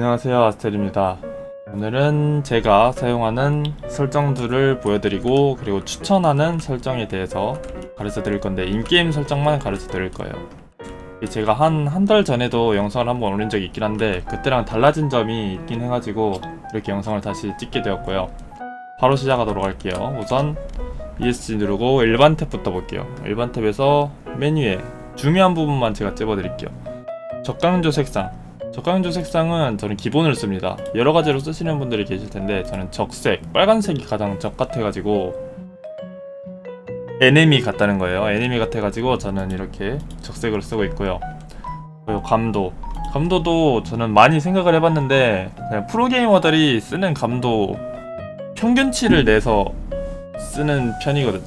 안녕하세요 아스텔입니다. 오늘은 제가 사용하는 설정들을 보여드리고 그리고 추천하는 설정에 대해서 가르쳐 드릴 건데 인게임 설정만 가르쳐 드릴 거예요. 제가 한 한 달 전에도 영상을 한번 올린 적이 있긴 한데 그때랑 달라진 점이 있긴 해가지고 이렇게 영상을 다시 찍게 되었고요. 바로 시작하도록 할게요. 우선 ESC 누르고 일반 탭부터 볼게요. 일반 탭에서 메뉴에 중요한 부분만 제가 찝어 드릴게요. 적강조 색상 적강조 색상은 저는 기본을 씁니다. 여러 가지로 쓰시는 분들이 계실 텐데 저는 적색, 빨간색이 가장 적 같아가지고 에네미 같다는 거예요. 에네미 같아가지고 저는 이렇게 적색으로 쓰고 있고요. 그리고 감도, 감도도 저는 많이 생각을 해봤는데 프로게이머들이 쓰는 감도 평균치를 내서 쓰는 편이거든,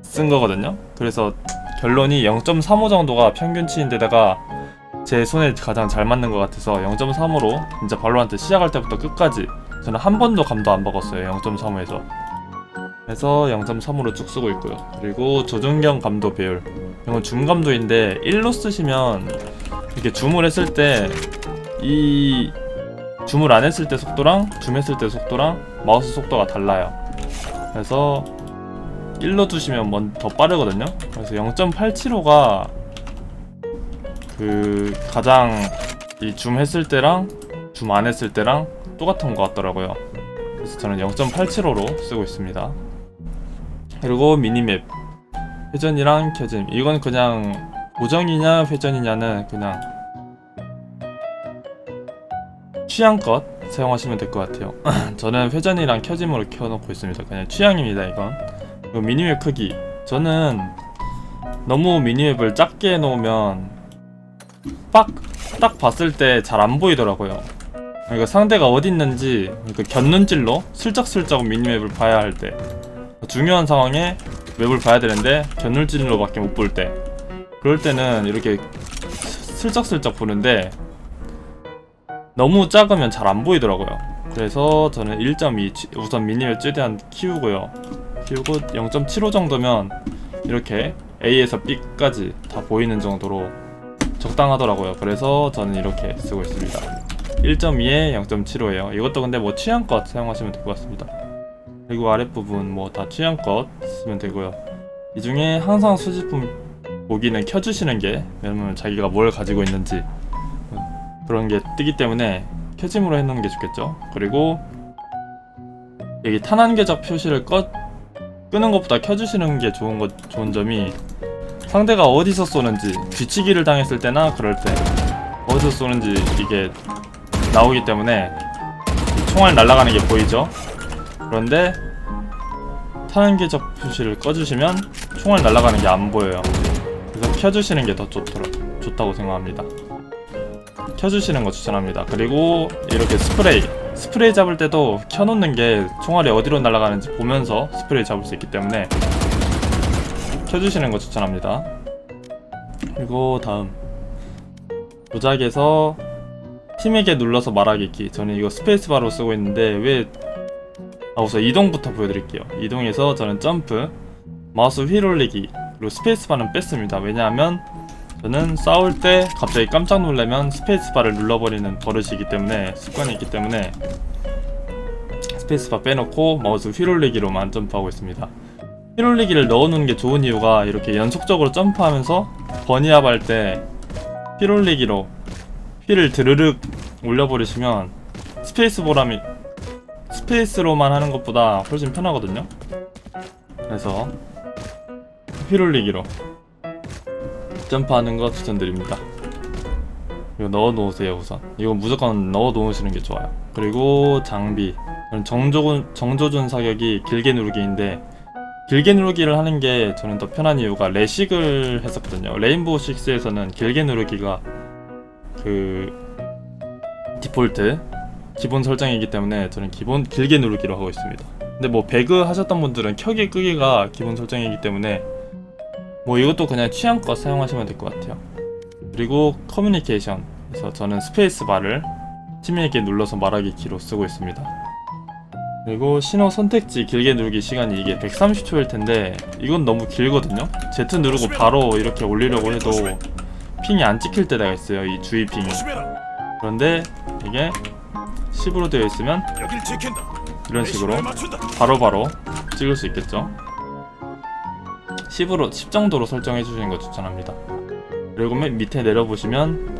쓴 거거든요. 그래서 결론이 0.35 정도가 평균치인데다가 제 손에 가장 잘 맞는 것 같아서 0.3으로 진짜 발로한테 시작할 때부터 끝까지 저는 한 번도 감도 안 먹었어요 0.35에서. 그래서 0.3으로 쭉 쓰고 있고요. 그리고 조준경 감도 배율 이건 줌 감도인데 1로 쓰시면 이렇게 줌을 했을 때 이 줌을 안 했을 때 속도랑 줌 했을 때 속도랑 마우스 속도가 달라요. 그래서 1로 두시면 먼- 더 빠르거든요. 그래서 0.875가 그 가장 이 줌 했을 때랑 줌 안 했을 때랑 똑같은 것 같더라고요. 그래서 저는 0.875로 쓰고 있습니다. 그리고 미니맵 회전이랑 켜짐 이건 그냥 고정이냐 회전이냐는 그냥 취향껏 사용하시면 될 것 같아요. 저는 회전이랑 켜짐으로 켜놓고 있습니다. 그냥 취향입니다 이건. 미니맵 크기 저는 너무 미니맵을 작게 해놓으면 빡, 딱 봤을 때 잘 안 보이더라고요. 그러니까 상대가 어디 있는지 그러니까 곁눈질로 슬쩍슬쩍 미니맵을 봐야 할 때 중요한 상황에 맵을 봐야 되는데 곁눈질로밖에 못 볼 때 그럴 때는 이렇게 슬쩍슬쩍 보는데 너무 작으면 잘 안 보이더라고요. 그래서 저는 1.2 우선 미니맵 최대한 키우고요. 키우고 0.75 정도면 이렇게 A에서 B까지 다 보이는 정도로 적당하더라고요. 그래서 저는 이렇게 쓰고 있습니다. 1.2에 0.75예요. 이것도 근데 뭐 취향껏 사용하시면 될 것 같습니다. 그리고 아랫부분 뭐 다 취향껏 쓰면 되고요. 이 중에 항상 수집품 보기는 켜주시는 게 왜냐면 자기가 뭘 가지고 있는지 음, 그런 게 뜨기 때문에 켜짐으로 해놓는 게 좋겠죠. 그리고 여기 탄환계적 표시를 꺼 끄는 것보다 켜주시는 게 좋은 것 좋은 점이 상대가 어디서 쏘는지 뒤치기를 당했을 때나 그럴 때 어디서 쏘는지 이게 나오기 때문에 이 총알 날아가는 게 보이죠? 그런데 탄환계적 표시를 꺼주시면 총알 날아가는 게 안 보여요. 그래서 켜주시는 게 더 좋더라 좋다고 생각합니다. 켜주시는 거 추천합니다. 그리고 이렇게 스프레이 스프레이 잡을 때도 켜놓는 게 총알이 어디로 날아가는지 보면서 스프레이 잡을 수 있기 때문에 켜주시는 거 추천합니다. 그리고 다음 조작에서 팀에게 눌러서 말하기 키 저는 이거 스페이스바로 쓰고 있는데 왜 아, 우선 이동부터 보여드릴게요. 이동해서 저는 점프, 마우스 휠 올리기 그리고 스페이스바는 뺐습니다. 왜냐하면 저는 싸울 때 갑자기 깜짝 놀라면 스페이스바를 눌러버리는 버릇이기 때문에 습관이 있기 때문에 스페이스바 빼놓고 마우스 휠 올리기로만 점프하고 있습니다. 휠 올리기를 넣어놓는 게 좋은 이유가 이렇게 연속적으로 점프하면서 버니압 할때휠 올리기로 휠을 드르륵 올려버리시면 스페이스 보람이 스페이스로만 하는 것보다 훨씬 편하거든요. 그래서 휠 올리기로 점프하는 거 추천드립니다. 이거 넣어 놓으세요 우선. 이거 무조건 넣어 놓으시는 게 좋아요. 그리고 장비. 정조준, 정조준 사격이 길게 누르기인데 길게 누르기를 하는 게 저는 더 편한 이유가 레식을 했었거든요. 레인보우 6에서는 길게 누르기가 그 디폴트 기본 설정이기 때문에 저는 기본 길게 누르기로 하고 있습니다. 근데 뭐 배그 하셨던 분들은 켜기 끄기가 기본 설정이기 때문에 뭐 이것도 그냥 취향껏 사용하시면 될 것 같아요. 그리고 커뮤니케이션 그래서 저는 스페이스 바를 팀에게 눌러서 말하기 키로 쓰고 있습니다. 그리고 신호 선택지 길게 누르기 시간이 이게 130초일 텐데 이건 너무 길거든요. Z 누르고 바로 이렇게 올리려고 해도 핑이 안 찍힐 때가 있어요. 이 주의 핑이. 그런데 이게 10으로 되어 있으면. 이런 식으로. 바로 바로 찍을 수 있겠죠 10으로 10 정도로 설정해 주시는 거 추천합니다 그리고 맨 밑에 내려보시면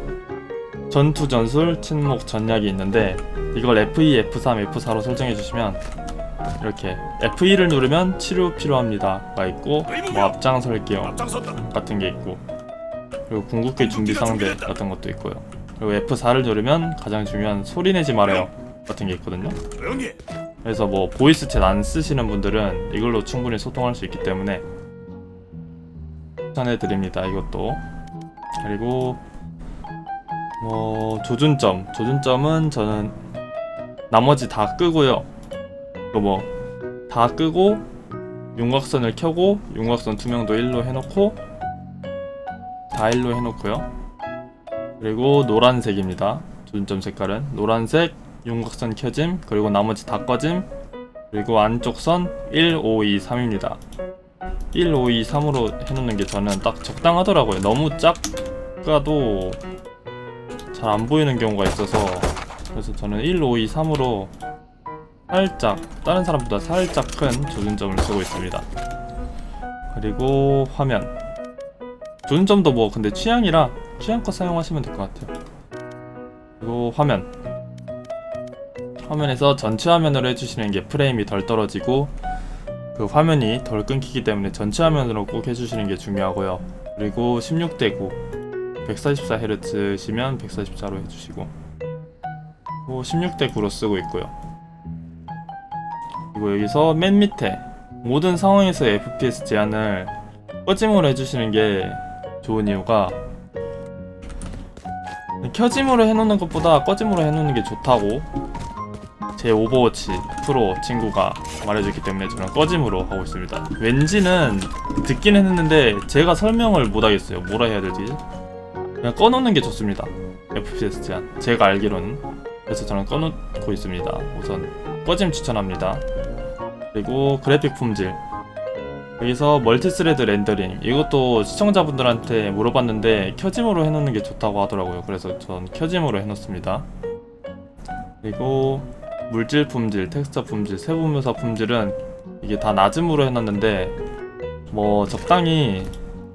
전투 전술 침묵 전략이 있는데 이걸 F2, F3, F4로 설정해 주시면 이렇게 F2를 누르면 치료 필요합니다가 있고 뭐 앞장설게요. 같은 게 있고 그리고 궁극기 준비 상대 같은 것도 있고요 그리고 F4를 누르면 가장 중요한 소리 내지 말아요 같은 게 있거든요. 그래서 뭐 보이스 챗 안 쓰시는 분들은 이걸로 충분히 소통할 수 있기 때문에 추천해 드립니다 이것도 그리고 뭐 조준점. 조준점은 저는 나머지 다 끄고요. 이거 뭐다 끄고 윤곽선을 켜고 윤곽선 투명도 1로 해놓고 다 1로 해놓고요. 그리고 노란색입니다. 조준점 색깔은. 노란색 윤곽선 켜짐 그리고 나머지 다 꺼짐 그리고 안쪽 선 1, 5, 2, 3입니다. 1, 5, 2, 3으로 해놓는 게 저는 딱 적당하더라고요. 너무 작가도 잘 안 보이는 경우가 있어서 그래서 저는 1, 5, 2, 3으로 살짝 다른 사람보다 살짝 큰 조준점을 쓰고 있습니다. 그리고 화면. 조준점도 뭐 근데 취향이라 취향껏 사용하시면 될 것 같아요. 그리고 화면. 화면에서 전체 화면으로 해주시는 게 프레임이 덜 떨어지고 그 화면이 덜 끊기기 때문에 전체 화면으로 꼭 해주시는 게 중요하고요. 그리고 16대 9 144Hz시면 144로 해주시고 또 16대 9로 쓰고 있고요. 그리고 여기서 맨 밑에 모든 상황에서 FPS 제한을 꺼짐으로 해주시는 게 좋은 이유가 켜짐으로 해놓는 것보다 꺼짐으로 해놓는 게 좋다고 제 오버워치 프로 친구가 말해줬기 때문에 저는 꺼짐으로 하고 있습니다. 왠지는 듣기는 했는데 제가 설명을 못하겠어요. 뭐라 해야 되지? 그냥 꺼놓는 게 좋습니다. FPS 제한. 제가 알기로는. 그래서 저는 꺼놓고 있습니다. 우선 꺼짐 추천합니다. 그리고 그래픽 품질. 여기서 멀티스레드 렌더링. 이것도 시청자분들한테 물어봤는데 켜짐으로 해놓는 게 좋다고 하더라고요. 그래서 전 켜짐으로 해놓습니다. 그리고 물질 품질, 텍스처 품질, 세부 묘사 품질은 이게 다 낮음으로 해놨는데 뭐 적당히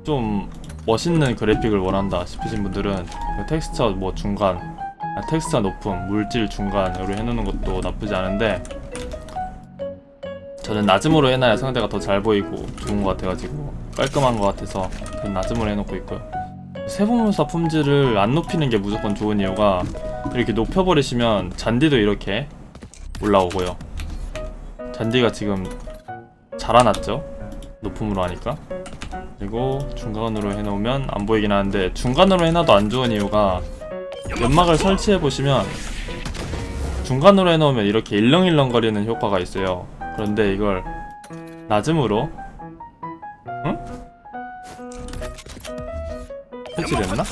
좀 멋있는 그래픽을 원한다 싶으신 분들은 그 텍스처 뭐 중간, 아, 텍스처 높음, 물질 중간으로 해놓는 것도 나쁘지 않은데 저는 낮음으로 해놔야 상대가 더 잘 보이고 좋은 것 같아가지고 깔끔한 것 같아서 낮음으로 해놓고 있고요. 세부묘사 품질을 안 높이는 게 무조건 좋은 이유가 이렇게 높여버리시면 잔디도 이렇게 올라오고요. 잔디가 지금 자라났죠? 높음으로 하니까. 그리고 중간으로 해놓으면 안 보이긴 하는데 중간으로 해놔도 안 좋은 이유가 연막을 설치해 보시면 중간으로 해놓으면 이렇게 일렁일렁 거리는 효과가 있어요. 그런데 이걸 낮음으로 응? 설치됐나?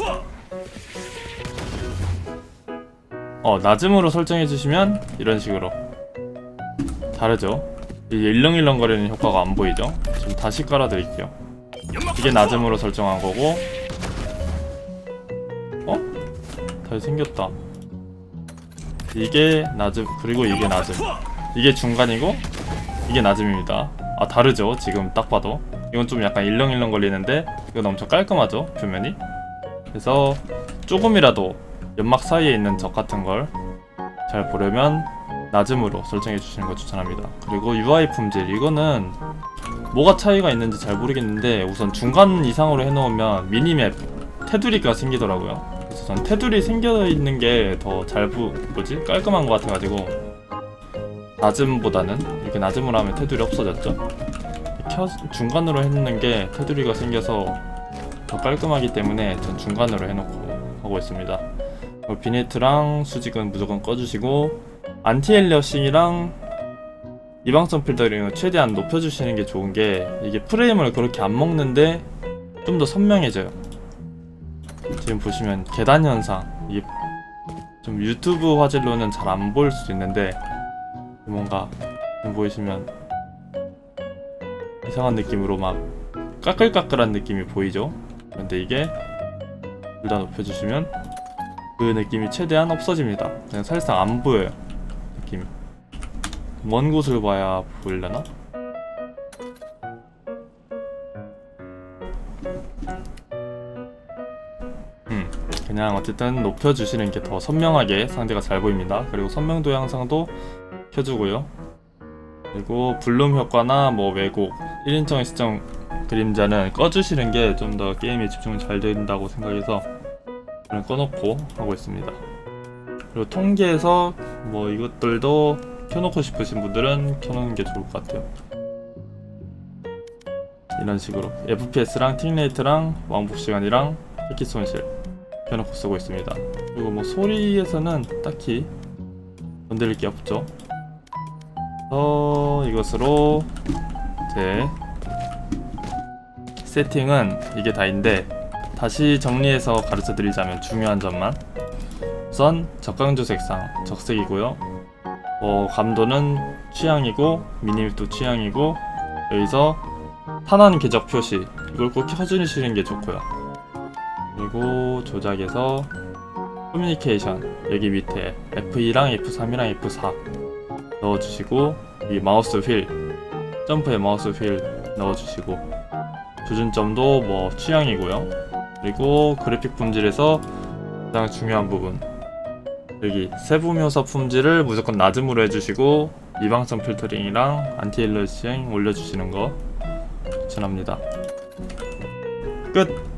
어 낮음으로 설정해 주시면 이런 식으로 다르죠 이 일렁일렁 거리는 효과가 안 보이죠 좀 다시 깔아 드릴게요 이게 낮음으로 설정한 거고. 어? 잘 생겼다. 이게 낮음 그리고 이게 낮음. 이게 중간이고 이게 낮음입니다. 아 다르죠? 지금 딱 봐도. 이건 좀 약간 일렁일렁 거리는데 이건 엄청 깔끔하죠? 표면이? 그래서 조금이라도 연막 사이에 있는 적 같은 걸 잘 보려면 낮음으로 설정해 주시는 거 추천합니다. 그리고 UI 품질 이거는 뭐가 차이가 있는지 잘 모르겠는데 우선 중간 이상으로 해놓으면 미니맵 테두리가 생기더라고요. 그래서 전 테두리 생겨 있는 게 더잘 보, 뭐지 깔끔한 것 같아가지고 낮음보다는 이렇게 낮음으로 하면 테두리 없어졌죠. 켜, 중간으로 해놓는 게 테두리가 생겨서 더 깔끔하기 때문에 전 중간으로 해놓고 하고 있습니다. 어, 비네트랑 수직은 무조건 꺼주시고 안티 엘리어싱이랑 이방성 필터링을 최대한 높여주시는 게 좋은 게 이게 프레임을 그렇게 안 먹는데 좀 더 선명해져요. 지금 보시면 계단 현상 이게 좀 유튜브 화질로는 잘 안 보일 수도 있는데 뭔가 보이시면 이상한 느낌으로 막 까끌까끌한 느낌이 보이죠? 그런데 이게 둘 다 높여주시면 그 느낌이 최대한 없어집니다. 그냥 사실상 안 보여요. 느낌이. 먼 곳을 봐야 보이려나? 음, 그냥 어쨌든 높여주시는 게 더 선명하게 상대가 잘 보입니다. 그리고 선명도 양상도 켜주고요. 그리고 블룸 효과나 뭐 왜곡, 1인칭 시점 그림자는 꺼주시는 게 좀 더 게임에 집중 잘 된다고 생각해서 꺼놓고 하고 있습니다. 그리고 통계에서 뭐 이것들도 켜놓고 싶으신 분들은 켜놓는 게 좋을 것 같아요. 이런 식으로 FPS랑 틱레이트랑 왕복 시간이랑 패킷 손실 켜놓고 쓰고 있습니다. 그리고 뭐 소리에서는 딱히 건드릴 게 없죠. 어 이것으로 제 세팅은 이게 다인데 다시 정리해서 가르쳐 드리자면 중요한 점만 우 선 적강조 색상 적색이고요 어, 감도는 취향이고 미니맵도 취향이고 여기서 탄환 궤적 표시 이걸 꼭 켜주시는 게 좋고요 그리고 조작에서 커뮤니케이션 여기 밑에 F2랑 F3이랑 F4 넣어주시고 이 마우스 휠 점프에 마우스 휠 넣어주시고 조준점도 뭐 취향이고요. 그리고 그래픽 품질에서 가장 중요한 부분 여기 세부 묘사 품질을 무조건 낮음으로 해주시고 이방성 필터링이랑 안티 일러싱 올려주시는 거 추천합니다. 끝.